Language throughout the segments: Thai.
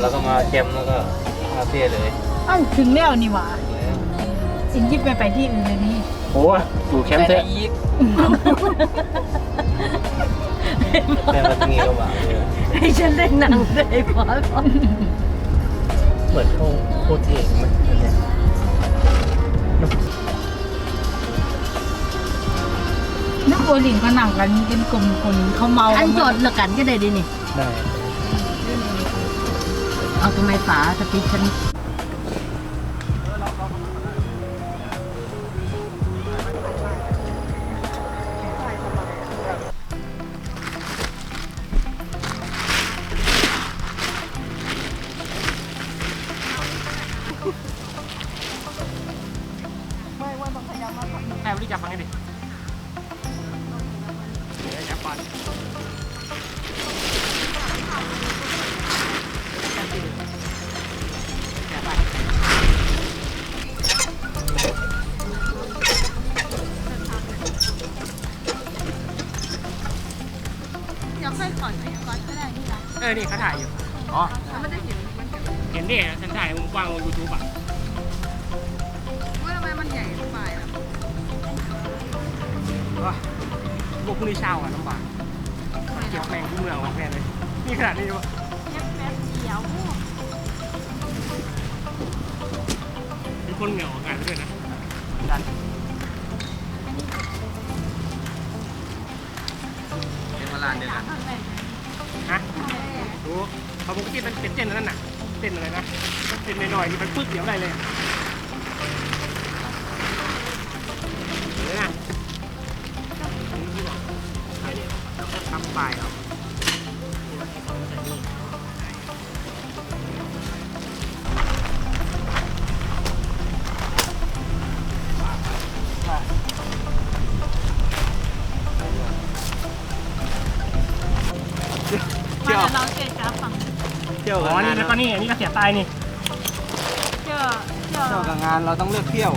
แล้วก็มาแคมป์แล้วก็คาเฟ่เลยเอ้าถึงแล้วนี่หว่าสินยิบไปไปที่อื่นเลยนี่โอ้อยู่แคมป์เถอะแต่มาที่นี่ก็ว่าเลยให้ฉันได้หนังได้พอพอเหมือนเขาโคตรเท่ไหมอันเนี้ยนักโอลินก็นั่งกันเป็นกลุ่มคนเขาเมาอันจดละกันก็ได้ดินี่ได้ เอาทำไมฝาสติ๊กฉันแอบรู้จักฟังไงดิแอบฟัง เดี๋ยวค่อยขอนไปก่อนก็ได้นี่ละเออนี่เขาถ่ายอยู่ อ๋อเห็นดิฉันถ่ายมุมกว้างลงยูทูบอะ ว่าทำไมมันใหญ่ไปอะก็พวกผู้นี้เช่าอะลำบากเก็บแมงที่เมืองของแม่เลยนี่ขนาดนี้วะแป๊บแป๊บ เดียวเป็นคนเหงาออกงานไปด้วยนะดันเป็นมาลานเดียวกันฮะดูเขาปกติมันเป็นเต้นนั่นน่ะเต้นอะไรนะเต้นหน่อยๆนี่มันปึ๊กเดี๋ยวได้เลย ที่ยวอ๋กับอ งานี่นแล้วก็นี่อันนี้ก็เสียตายนี่เที่ยวเที่ยวเที่ยวกับงานเราต้องเลือกเที่ยว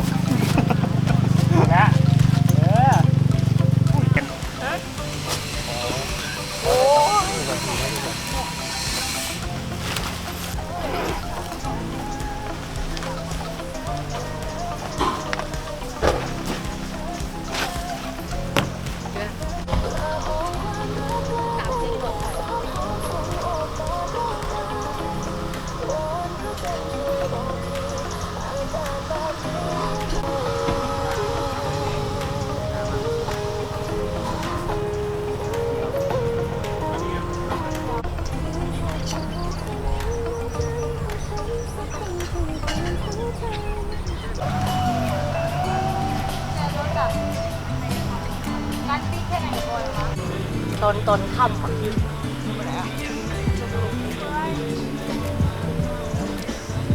นตอนค่ำอะ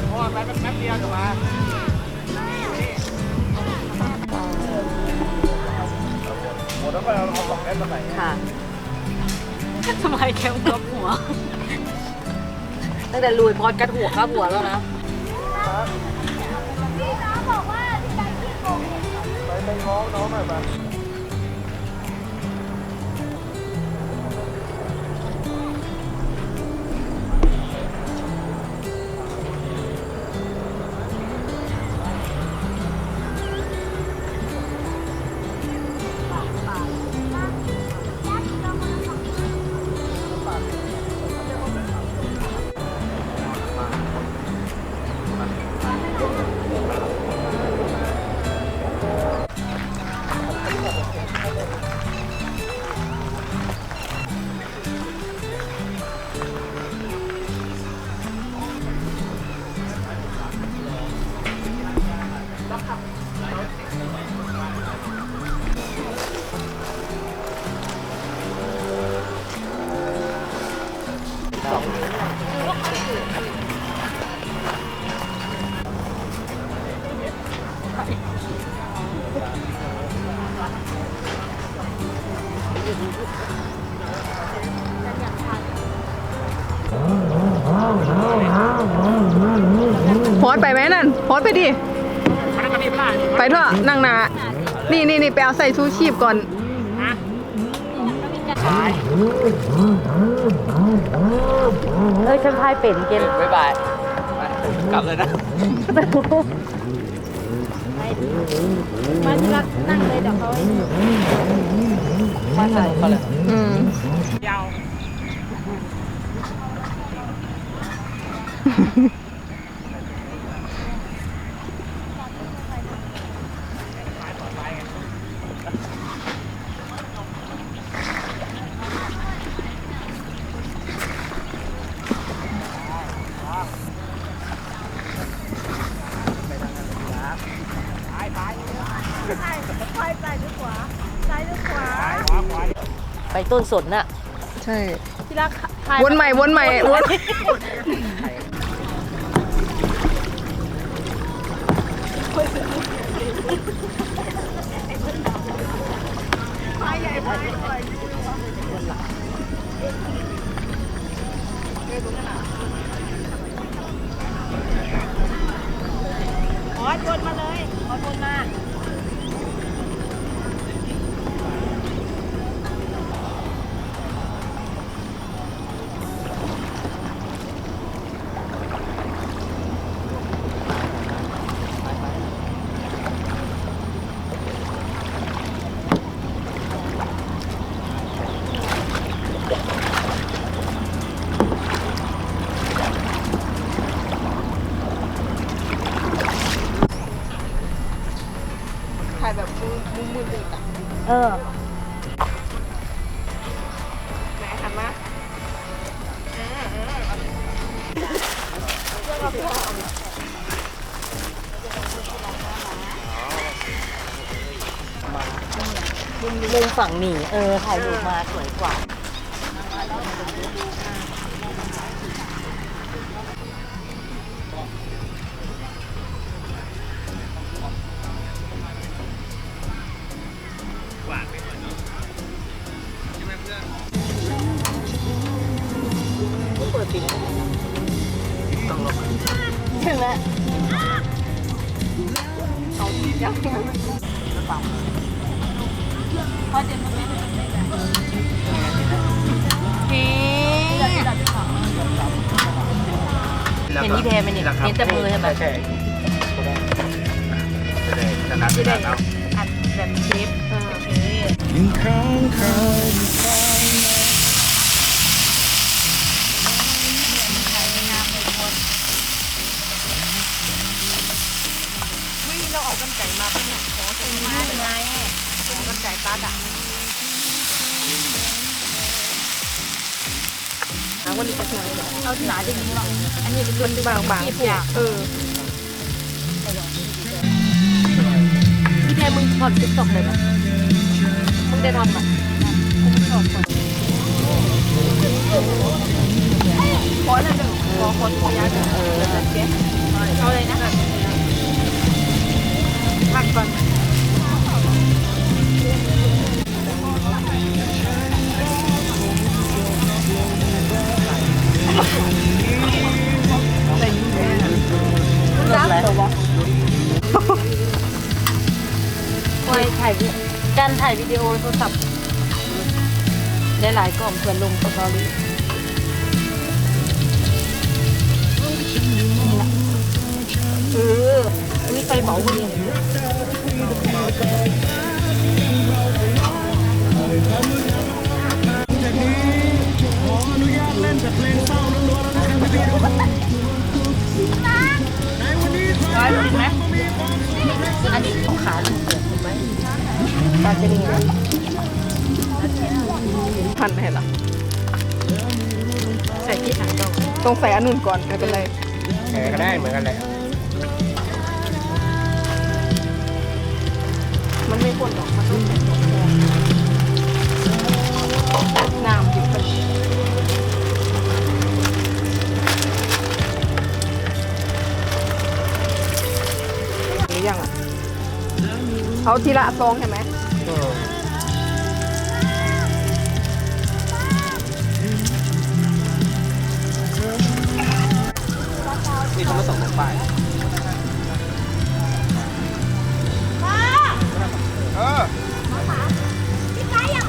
เพราะว่าแป๊บแป๊บเดียวเดี๋ยวมาค่ะทำไมแคมกับหัว ตั้งแต่ลุยพอดกัดหัวกับหัวแล้วนะโพสต์ไปไหมนั่น โพสต์ไปดิมันก็รีบล่าไปเถอะนั่งหนา นี่นี่นี่ไปเอาใส่ชูชีพก่อน ฮะเอ้ยฉันพายเป็นเกณฑ์บ๊ายบายไปกลับเลยนะ มาที่รักนั่งเลยเดี๋ยวเขามาถ่ายเขาเลยอืมยาว ต้นสนน่ะ ใช่ ที่รักถ่ายวนใหม่วนใหม่วนขอชวนมาเลยขอชวนมา ถ่ายแบบมุมมุมมือติดอะ เออไหนหันมามุมมุมฝั่งหนีเออถ่ายรูปมาสวยกว่า ถึงแล้วเห็นที่แพรไหมเนี่ยเห็นแต่มือใช่ไหมใช่จะได้จะได้จะได้แล้วอัดแบบเชฟเออโอเค ตาดักหาวันนี้จะสวยเหรอเอาที่หนาจริงหรออันนี้เป็นมันบางบางที่ผูกเออพี่แพรมึงถอดติ๊กต็อกเลยนะมึงได้ทำอะขอละหนึ่งขอคนขอยาหนึ่งเออเอาเลยนะหักก่อน รักเหรอวะคอยถ่ายวิการถ่ายวิดีโอโทรศัพท์ได้หลายกล่องเพื่อนลงสตอรี่เอออุ้ยไฟเบาเวีย ตาจะดีนะพันให้ละใส่ที่ถังดอกต้องใส่อันนุ่นก่อนไม่เป็นไรแหก็ได้เหมือนกันเลยมันไม่ควรหรอกมันต้องใส่ตัวน้ำดิบกันหรือยังอะเขาทีละซองใช่ไหม สมลงไปเออยังยัง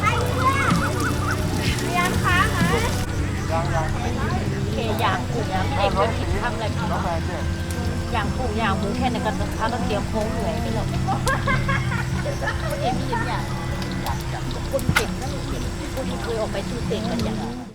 เยางกุ้งยางเองเป็นผิดทำอะไรผิดน้องแฟนเนี่ยางกุ้ยางหมูแค่นั้นก็ต้อถ้าต้องเตรียมโค้งเหนื่อยไปหรอเอ็มยินอย่างคนเก่งนั่นเก่งคนที่เคยออกไปสู้เต็งกันอย่าง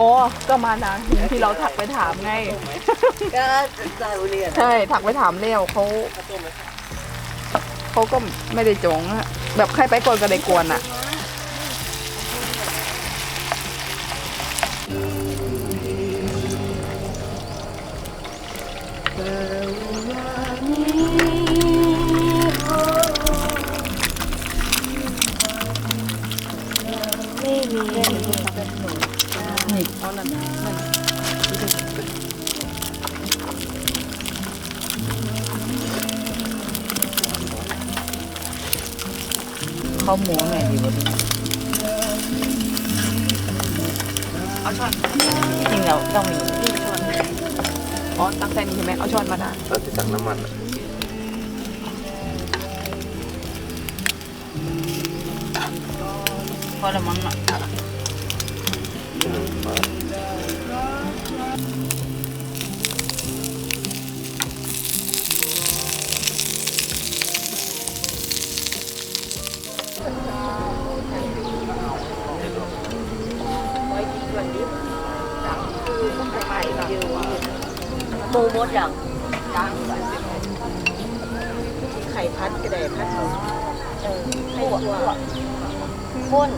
โอ้ก็มานานที่เราถักไปถามไง ก็จะเรียนใช่ถักไปถามเร็วเขาเขาก็ไม่ได้จงอะแบบใครไปกวนก็ได้กวนอะ หมูหน่อยดีกว่าเอาช้อนจริงแล้วต้องมีช้อนอ๋อตักใส่นี้ใช่ไหมเอาช้อนมาได้เราจะตักน้ำมันพอละมั้งอะ หมูหมดอย่างไข่พัดกระเดยพัดเออไข่ตัวข้น